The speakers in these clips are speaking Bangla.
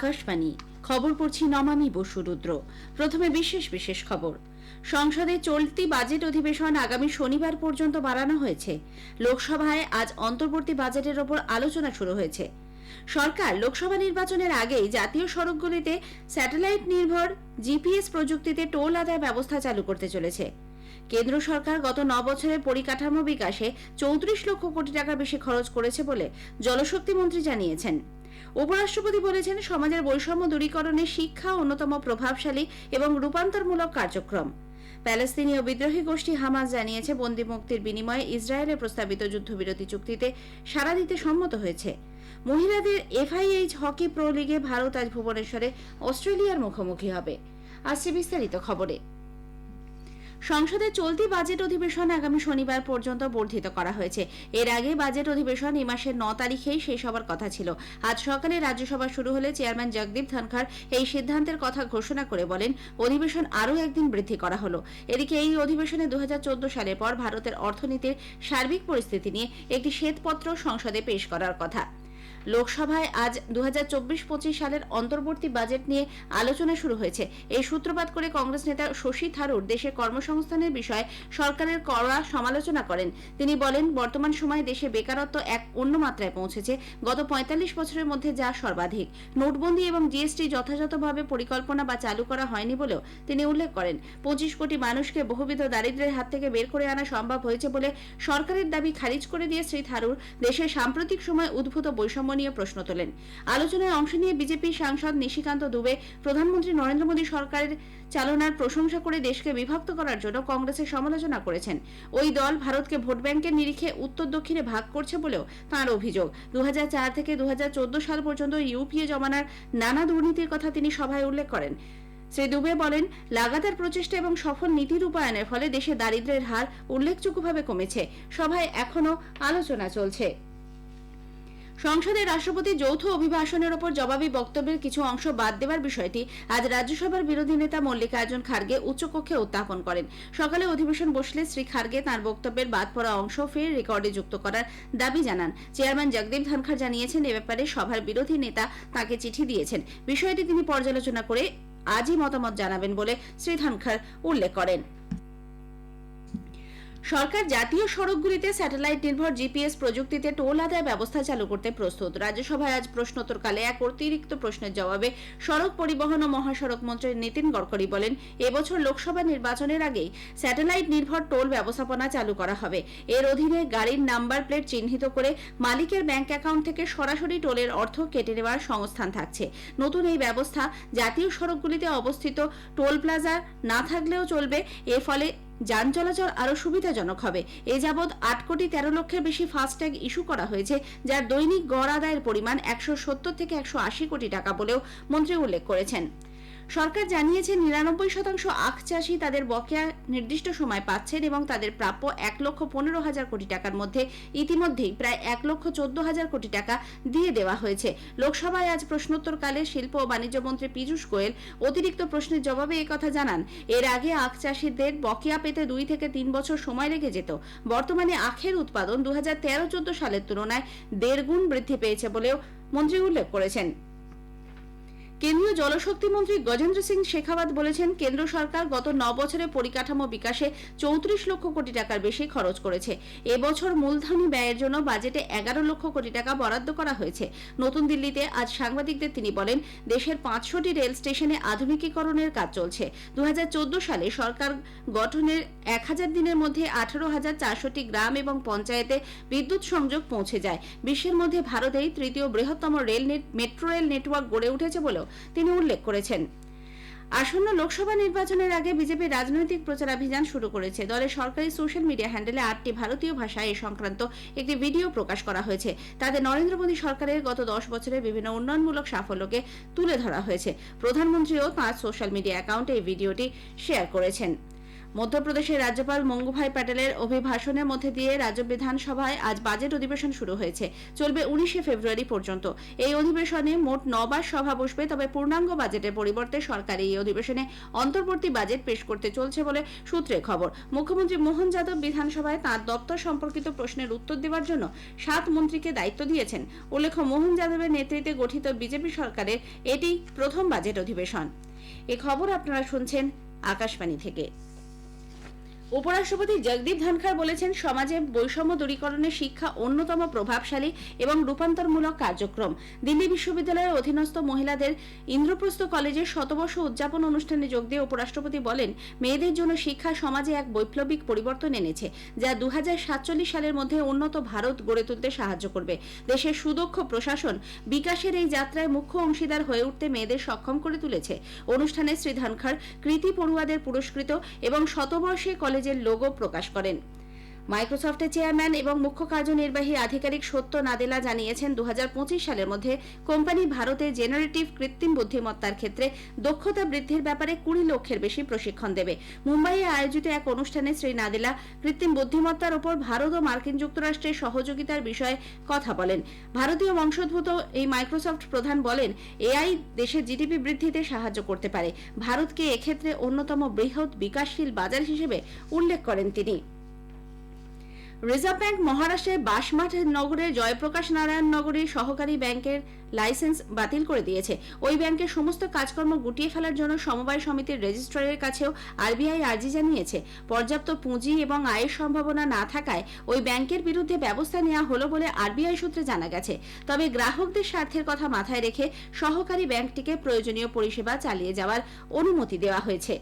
আকাশবাণী। খবর পড়ছি নমামি বসুরুদ্র প্রথমে বিশেষ বিশেষ খবর। সংসদে চলতি বাজেট অধিবেশন আগামী শনিবার পর্যন্ত বাড়ানো হয়েছে। লোকসভায় আজ অন্তর্বর্তী বাজেটের ওপর আলোচনা শুরু হয়েছে। সরকার লোকসভা নির্বাচনের আগেই জাতীয় সড়কগুলিতে স্যাটেলাইট নির্ভর জিপিএস প্রযুক্তিতে টোল আদায় ব্যবস্থা চালু করতে চলেছে। কেন্দ্র সরকার গত ন বছরের পরিকাঠামো বিকাশে চৌত্রিশ লক্ষ কোটি টাকার বেশি খরচ করেছে বলে জলশক্তি মন্ত্রী জানিয়েছেন। উপরাষ্ট্রপতি বলেছেন, সমাজের বৈষম্য দূরীকরণে শিক্ষা অন্যতম প্রভাবশালী এবং রূপান্তরমূলক কার্যক্রম। প্যালেস্তিনীয় বিদ্রোহী গোষ্ঠী হামাস জানিয়েছে, বন্দি মুক্তির বিনিময়ে ইসরায়েলের প্রস্তাবিত যুদ্ধবিরতি চুক্তিতে সাড়া দিতে সম্মত হয়েছে। মহিলাদের এফআইএইচ হকি প্রো লিগে ভারত আজ ভুবনেশ্বরে অস্ট্রেলিয়ার মুখোমুখি হবে। আসছে বিস্তারিত খবরে। সংসদে চলতি বাজেট অধিবেশন আগামী শনিবার পর্যন্ত বর্ধিত করা হয়েছে। এর আগে বাজেট অধিবেশন এই মাসের ন তারিখেই শেষ হবার কথা ছিল। আজ সকালে রাজ্যসভা শুরু হলে চেয়ারম্যান জগদীপ ধনখড় এই সিদ্ধান্তের কথা ঘোষণা করে বলেন, অধিবেশন আরও একদিন বৃদ্ধি করা হলো। এদিকে এই অধিবেশনে দু হাজার চোদ্দ সালের পর ভারতের অর্থনীতির সার্বিক পরিস্থিতি নিয়ে একটি শ্বেতপত্র সংসদে পেশ করার কথা। লোকসভায় আজ দু হাজার সালের অন্তর্বর্তী বাজেট নিয়ে আলোচনা শুরু হয়েছে। এই সূত্রপাত করে কংগ্রেস নেতা শশী থারুর দেশে কর্মসংস্থানের বিষয়ে সরকারের কড়া সমালোচনা করেন। তিনি বলেন, বর্তমান সময়ে দেশে বেকারত্ব এক অন্য মাত্রায় পৌঁছেছে। গত পঁয়তাল্লিশ বছরের মধ্যে যা সর্বাধিক। নোটবন্দি এবং জিএসটি যথাযথভাবে পরিকল্পনা বা চালু করা হয়নি বলেও তিনি উল্লেখ করেন। পঁচিশ কোটি মানুষকে বহুবিধ দারিদ্র্যের হাত থেকে বের করে আনা সম্ভব হয়েছে বলে সরকারের দাবি খারিজ করে দিয়ে শ্রী থারুর দেশের সাম্প্রতিক সময় উদ্ভূত বৈষম্য নিয়ে প্রশ্ন তোলেন। আলোচনায় অংশ নিয়ে বিজেপি সাংসদ নিশিকান্ত দুবে প্রধানমন্ত্রী নরেন্দ্র মোদী সরকারের চালনার প্রশংসা করে দেশকে বিভক্ত করার জন্য কংগ্রেসের সমালোচনা করেছেন। ওই দল ভারতকে ভোট ব্যাংকের নিরিখে উত্তর দক্ষিণে ভাগ করছে বলেও তাঁর অভিযোগ। দু থেকে দু সাল পর্যন্ত ইউপিএ জমানার নানা দুর্নীতির কথা তিনি সভায় উল্লেখ করেন। শ্রী দুবে বলেন, লাগাতার প্রচেষ্টা এবং সফল নীতি রূপায়ণের ফলে দেশে দারিদ্র্যের হার উল্লেখযোগ্যভাবে কমেছে। সভায় এখনও আলোচনা চলছে। সংসদে রাষ্ট্রপতি যৌথ অভিভাষণের ওপর জবাবি বক্তব্যের কিছু অংশ বাদ দেওয়ার বিষয়টি আজ রাজ্যসভার বিরোধী নেতা মল্লিকার্জুন খার্গে উচ্চকক্ষে উত্থাপন করেন। সকালে অধিবেশন বসলে শ্রী খার্গে তাঁর বক্তব্যের বাদ পড়া অংশ ফের রেকর্ডে যুক্ত করার দাবি জানান। চেয়ারম্যান জগদীপ ধনখড় জানিয়েছেন, এ ব্যাপারে সভার বিরোধী নেতা তাকে চিঠি দিয়েছেন। বিষয়টি তিনি পর্যালোচনা করে আজই মতামত জানাবেন বলে শ্রী ধনখড় উল্লেখ করেন। সরকার জাতীয় সড়কগুলিতে স্যাটেলাইট নির্ভর জিপিএস প্রযুক্তিতে টোল আদায় ব্যবস্থা চালু করতে প্রস্তুত। রাজ্যসভায় আজ প্রশ্নোত্তরকালে এক অতিরিক্ত প্রশ্নের জবাবে সড়ক পরিবহন ও মহাসড়ক মন্ত্রী নীতিন গডকরি বলেন, এবছর লোকসভা নির্বাচনের আগেই স্যাটেলাইট নির্ভর টোল ব্যবস্থাপনা চালু করা হবে। এর অধীনে গাড়ির নাম্বার প্লেট চিহ্নিত করে মালিকের ব্যাংক অ্যাকাউন্ট থেকে সরাসরি টোলের অর্থ কেটে নেওয়ার সংস্থান থাকছে। নতুন এই ব্যবস্থা জাতীয় সড়কগুলিতে অবস্থিত টোল প্লাজা না থাকলেও চলবে, এর ফলে যান চলাচল আরও সুবিধাজনক হবে। এ যাবৎ আট কোটি তেরো লক্ষের বেশি ফাস্ট্যাগ ইস্যু করা হয়েছে, যার দৈনিক গড় আদায়ের পরিমাণ একশো সত্তর থেকে একশো আশি কোটি টাকা বলেও মন্ত্রী উল্লেখ করেছেন। সরকার জানিয়েছে নিরানব্বই শতাংশ আখ চাষি তাদের বকেয়া নির্দিষ্ট সময় পাচ্ছেন এবং তাদের প্রাপ্য এক লক্ষ পনেরো হাজার কোটি টাকার মধ্যে ইতিমধ্যেই প্রায় এক লক্ষ চোদ্দ হাজার কোটি টাকা দিয়ে দেওয়া হয়েছে। লোকসভায় আজ প্রশ্নোত্তরকালে শিল্প ও বাণিজ্য মন্ত্রী পীযূষ গোয়েল অতিরিক্ত প্রশ্নের জবাবে কথা জানান, এর আগে আখ চাষিদের বকেয়া পেতে দুই থেকে তিন বছর সময় লেগে যেত। বর্তমানে আখের উৎপাদন দু হাজার তেরো চোদ্দ সালের তুলনায় দেড় গুণ বৃদ্ধি পেয়েছে বলেও মন্ত্রী উল্লেখ করেছেন। কেন্দ্রীয় জলশক্তি মন্ত্রী গজেন্দ্র সিং শেখাওয়াত বলেছেন, কেন্দ্র সরকার গত ন বছরে পরিকাঠামো বিকাশে চৌত্রিশ লক্ষ কোটি টাকার বেশি খরচ করেছে। এবছর মূলধনী ব্যয়ের জন্য বাজেটে এগারো লক্ষ কোটি টাকা বরাদ্দ করা হয়েছে। নতুন দিল্লিতে আজ সাংবাদিকদের তিনি বলেন, দেশের পাঁচশোটি রেল স্টেশনে আধুনিকীকরণের কাজ চলছে। দু হাজার চোদ্দ সালে সরকার গঠনের এক হাজার দিনের মধ্যে আঠারো হাজার চারশোটি গ্রাম এবং পঞ্চায়েতে বিদ্যুৎ সংযোগ পৌঁছে যায়। বিশ্বের মধ্যে ভারতেই তৃতীয় বৃহত্তম রেল মেট্রো রেল নেটওয়ার্ক গড়ে উঠেছে বলেও তিনি উল্লেখ করেছেন। আসন্ন লোকসভা নির্বাচনের আগে বিজেপি রাজনৈতিক প্রচারাভিযান শুরু করেছে। দলের সরকারি সোশ্যাল মিডিয়া হ্যান্ডেলে আটটি ভারতীয় ভাষায় এ সংক্রান্ত একটি ভিডিও প্রকাশ করা হয়েছে। তাতে নরেন্দ্র মোদী সরকারের গত দশ বছরের বিভিন্ন উন্নয়নমূলক সাফল্যকে তুলে ধরা হয়েছে। প্রধানমন্ত্রীও তাঁর সোশ্যাল মিডিয়া অ্যাকাউন্টে এই ভিডিওটি শেয়ার করেছেন। মধ্যপ্রদেশের রাজ্যপাল মঙ্গুভাই প্যাটেলের অভিভাষণের মধ্যে দিয়ে রাজ্য বিধানসভায় আজ বাজেট অধিবেশন শুরু হয়েছে। চলবে উনিশে ফেব্রুয়ারি পর্যন্ত। এই অধিবেশনে মোট নবার সভা বসবে, তবে পূর্ণাঙ্গ বাজেটের পরিবর্তে সরকার এই অধিবেশনে অন্তর্বর্তী বাজেট পেশ করতে চলছে বলে সূত্রে খবর। মুখ্যমন্ত্রী মোহন যাদব বিধানসভায় তাঁর দপ্তর সম্পর্কিত প্রশ্নের উত্তর দেওয়ার জন্য সাত মন্ত্রীকে দায়িত্ব দিয়েছেন। উল্লেখ্য, মোহন যাদবের নেতৃত্বে গঠিত বিজেপি সরকারের এটি প্রথম বাজেট অধিবেশন। এ খবর আপনারা শুনছেন আকাশবাণী থেকে। উপরাষ্ট্রপতি জগদীপ ধনখড় বলেছেন, সমাজে বৈষম্য দূরীকরণে শিক্ষা অন্যতম প্রভাবশালী এবং রূপান্তরমূলক কার্যক্রম। দিল্লি বিশ্ববিদ্যালয়ের অধীনস্থ মহিলাদের ইন্দ্রপ্রস্থ কলেজের শতবর্ষ উদযাপন অনুষ্ঠানে যোগ দিয়ে উপরাষ্ট্রপতি বলেন, মেয়েদের জন্য শিক্ষা সমাজে এক বৈপ্লবিক পরিবর্তন এনেছে, যা দু হাজার সাতচল্লিশ সালের মধ্যে উন্নত ভারত গড়ে তুলতে সাহায্য করবে। দেশের সুদক্ষ প্রশাসন বিকাশের এই যাত্রায় মুখ্য অংশীদার হয়ে উঠতে মেয়েদের সক্ষম করে তুলেছে। অনুষ্ঠানে শ্রী ধনখড় কৃতি পড়ুয়াদের পুরস্কৃত এবং শতবর্ষে কলেজের লোগো প্রকাশ করেন। মাইক্রোসফটের চেয়ারম্যান এবং মুখ্য কার্যনির্বাহী আধিকারিক সত্য নাদেলা জানিয়েছেন, দুহাজার পঁচিশ সালের মধ্যে কোম্পানি ভারতে জেনারেটিভ কৃত্রিম বুদ্ধিমত্তার ক্ষেত্রে দক্ষতা বৃদ্ধির ব্যাপারে কুড়ি লক্ষের বেশি প্রশিক্ষণ দেবে। মুম্বাইয়ে আয়োজিত এক অনুষ্ঠানে শ্রী নাদেলা কৃত্রিম বুদ্ধিমত্তার ওপর ভারত ও মার্কিন যুক্তরাষ্ট্রের সহযোগিতার বিষয়ে কথা বলেন। ভারতীয় বংশোদ্ভূত এই মাইক্রোসফট প্রধান বলেন, এআই দেশের জিডিপি বৃদ্ধিতে সাহায্য করতে পারে। ভারতকে এক্ষেত্রে অন্যতম বৃহৎ বিকাশশীল বাজার হিসেবে উল্লেখ করেন তিনি। রিজার্ভ ব্যাংক মহারাষ্ট্রের বাসমাঠ নগরের জয়প্রকাশ নারায়ণ নগরীর সহকারী ব্যাংকের লাইসেন্স বাতিল করে দিয়েছে। ওই ব্যাংকের সমস্ত কাজকর্ম গুটিয়ে ফেলার জন্য সমবায় সমিতির রেজিস্ট্রারের কাছেও আরবিআই আর্জি জানিয়েছে। পর্যাপ্ত পুঁজি এবং আয়ের সম্ভাবনা না থাকায় ওই ব্যাংকের বিরুদ্ধে ব্যবস্থা নেওয়া হলো বলে আরবিআই সূত্রে জানা গেছে। তবে গ্রাহকদের স্বার্থের কথা মাথায় রেখে সহকারী ব্যাংকটিকে প্রয়োজনীয় পরিষেবা চালিয়ে যাওয়ার অনুমতি দেওয়া হয়েছে।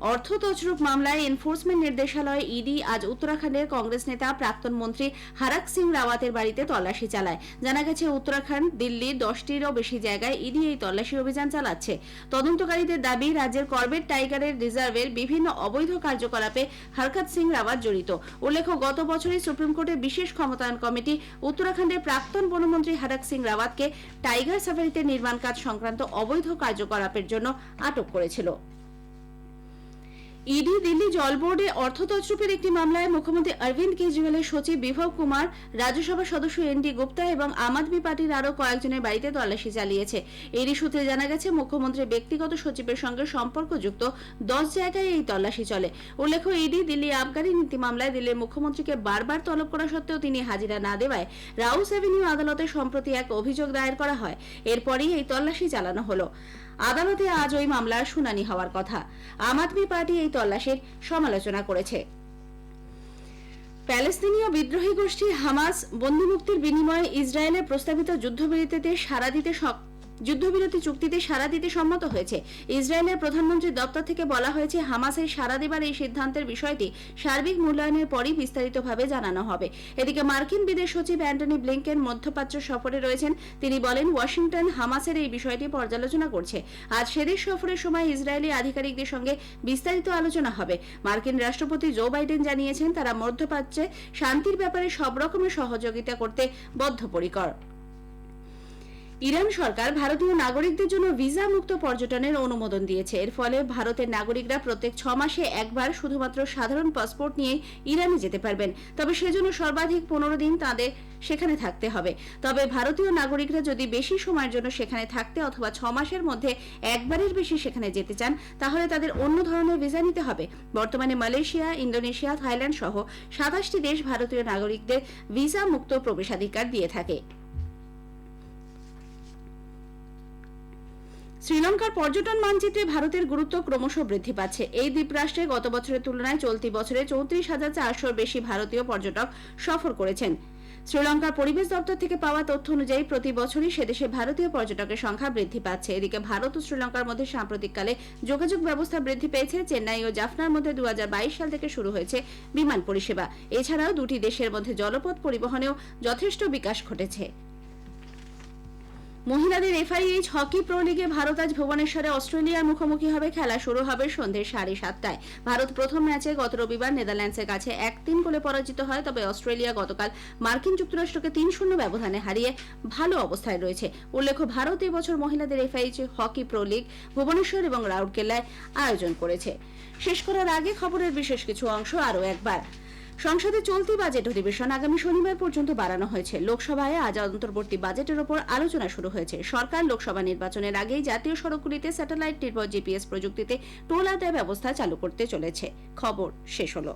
অর্থ তছরূপ মামলায় এনফোর্সমেন্ট নির্দেশালয় ইডি আজ উত্তরাখণ্ডের কংগ্রেস নেতা প্রাক্তন মন্ত্রী হারাক সিং রাওয়াতের বাড়িতে তল্লাশি চালায়। জানা গেছে, উত্তরাখণ্ড, দিল্লির দশটিরও বেশি জায়গায় ইডি এই তল্লাশি অভিযান চালাচ্ছে। তদন্তকারীদের দাবি, রাজ্যের কর্বেট টাইগারের রিজার্ভের বিভিন্ন অবৈধ কার্যকলাপে হরকত সিং রাওয়াত জড়িত। উল্লেখ্য, গত বছরই সুপ্রিম কোর্টের বিশেষ ক্ষমতায়ন কমিটি উত্তরাখণ্ডের প্রাক্তন বনমন্ত্রী হরক সিং রাওয়াতকে টাইগার সাফারিতে নির্মাণ কাজ সংক্রান্ত অবৈধ কার্যকলাপের জন্য আটক করেছিল। ইডি দিল্লি জল বোর্ডে অর্থ তছরূপের একটি মামলায় মুখ্যমন্ত্রী অরবিন্দ কেজরিওয়ালের সচিব বিভব কুমার, রাজ্যসভার সদস্য এন ডি গুপ্তা এবং আম আদমি পার্টির আরও কয়েকজনের বাড়িতে তল্লাশি চালিয়েছে। এরই সূত্রে জানা গেছে মুখ্যমন্ত্রীর ব্যক্তিগত সচিবের সঙ্গে সম্পর্কযুক্ত দশ জায়গায় এই তল্লাশি চলে। উল্লেখ্য, ইডি দিল্লি আবগারি নীতি মামলায় দিল্লির মুখ্যমন্ত্রীকে বারবার তলব করা সত্ত্বেও তিনি হাজিরা না দেওয়ায় রাউস অ্যাভিনিউ আদালতে সম্প্রতি এক অভিযোগ দায়ের করা হয়। এরপরই এই তল্লাশি চালানো হলো। আদালতে আজ ওই মামলার শুনানি হওয়ার কথা। আম আদমি পার্টি এই তল্লাশির সমালোচনা করেছে। প্যালেস্তিনীয় বিদ্রোহী গোষ্ঠী হামাস বন্দিমুক্তির বিনিময়ে ইসরায়েলের প্রস্তাবিত যুদ্ধবিরতিতে সাড়া দিতে যুদ্ধবিরতি চুক্তিতে সাড়া দিতে সম্মত হয়েছে। ইসরায়েলের প্রধানমন্ত্রীর দপ্তর থেকে বলা হয়েছে, হামাসের সাড়া দেবার এই সিদ্ধান্তের বিষয়টি সার্বিক মূল্যায়নের পরই বিস্তারিতভাবে জানানো হবে। এদিকে মার্কিন বিদেশ সচিব অ্যান্টনি ব্লিংকেন মধ্যপ্রাচ্য সফরে রয়েছেন। তিনি বলেন, ওয়াশিংটন হামাসের এই বিষয়টি পর্যালোচনা করছে। আজ সেদেশ সফরের সময় ইসরায়েলি আধিকারিকদের সঙ্গে বিস্তারিত আলোচনা হবে। মার্কিন রাষ্ট্রপতি জো বাইডেন জানিয়েছেন, তারা মধ্যপ্রাচ্যে শান্তির ব্যাপারে সব রকমের সহযোগিতা করতে বদ্ধপরিকর। ইরান সরকার ভারতীয় নাগরিকদের জন্য ভিসা মুক্ত পর্যটনের অনুমোদন দিয়েছে। এর ফলে ভারতের নাগরিকরা প্রত্যেক ছ মাসে একবার শুধুমাত্র সাধারণ পাসপোর্ট নিয়ে ইরানে যেতে পারবেন। তবে সেজন্য সর্বাধিক পনেরো দিন তাদের সেখানে থাকতে হবে। তবে ভারতীয় নাগরিকরা যদি বেশি সময়ের জন্য সেখানে থাকতে অথবা ছ মাসের মধ্যে একবারের বেশি সেখানে যেতে চান, তাহলে তাদের অন্য ধরনের ভিসা নিতে হবে। বর্তমানে মালয়েশিয়া, ইন্দোনেশিয়া, থাইল্যান্ড সহ সাতাশটি দেশ ভারতীয় নাগরিকদের ভিসা মুক্ত প্রবেশাধিকার দিয়ে থাকে। শ্রীলঙ্কার পর্যটন মানচিত্রে ভারতের গুরুত্ব ক্রমশ বৃদ্ধি পাচ্ছে। এই দ্বীপরাষ্ট্রে গত বছরের তুলনায় চলতি বছরে চৌত্রিশ হাজার চারশোর বেশি ভারতীয় পর্যটক সফর করেছেন। শ্রীলঙ্কার পরিবেশ দপ্তর থেকে পাওয়া তথ্য অনুযায়ী প্রতি বছরই সেদেশে ভারতীয় পর্যটকের সংখ্যা বৃদ্ধি পাচ্ছে। এদিকে ভারত ও শ্রীলঙ্কার মধ্যে সাম্প্রতিককালে যোগাযোগ ব্যবস্থা বৃদ্ধি পেয়েছে। চেন্নাই ও জাফনার মধ্যে দু হাজার বাইশ সাল থেকে শুরু হয়েছে বিমান পরিষেবা। এছাড়াও দুটি দেশের মধ্যে জলপথ পরিবহনেও যথেষ্ট বিকাশ ঘটেছে। মহিলাদের এফআইএইচ হকি প্রো লিগে ভারত আজ ভুবনেশ্বরে অস্ট্রেলিয়ার মুখোমুখি হবে খেলা, শুরু হবে সন্ধ্যে সাড়ে সাতটায়। ভারত প্রথম ম্যাচে গত রবিবার নেদারল্যান্ডসের কাছে এক তিন গোলে পরাজিত হয়, তবে অস্ট্রেলিয়া গতকাল মার্কিন যুক্তরাষ্ট্রকে তিন শূন্য ব্যবধানে হারিয়ে ভালো অবস্থায় রয়েছে। উল্লেখ্য, ভারত এবছর মহিলাদের FIH hockey pro league Bhubaneswar এবং রাউরকেল্লায় আয়োজন করেছে। শেষ করার আগে খবরের বিশেষ কিছু অংশ আরও একবার। সংসদে চলতি বাজেট অধিবেশন আগামী শনিবার পর্যন্ত বাড়ানো হয়েছে। লোকসভায় আজ অন্তর্বর্তী বাজেটের ওপর আলোচনা শুরু হয়েছে। সরকার লোকসভা নির্বাচনের আগেই জাতীয় সড়কগুলিতে স্যাটেলাইট নির্ভর জিপিএস প্রযুক্তিতে টোল আদায় ব্যবস্থা চালু করতে চলেছে। খবর শেষ হলো।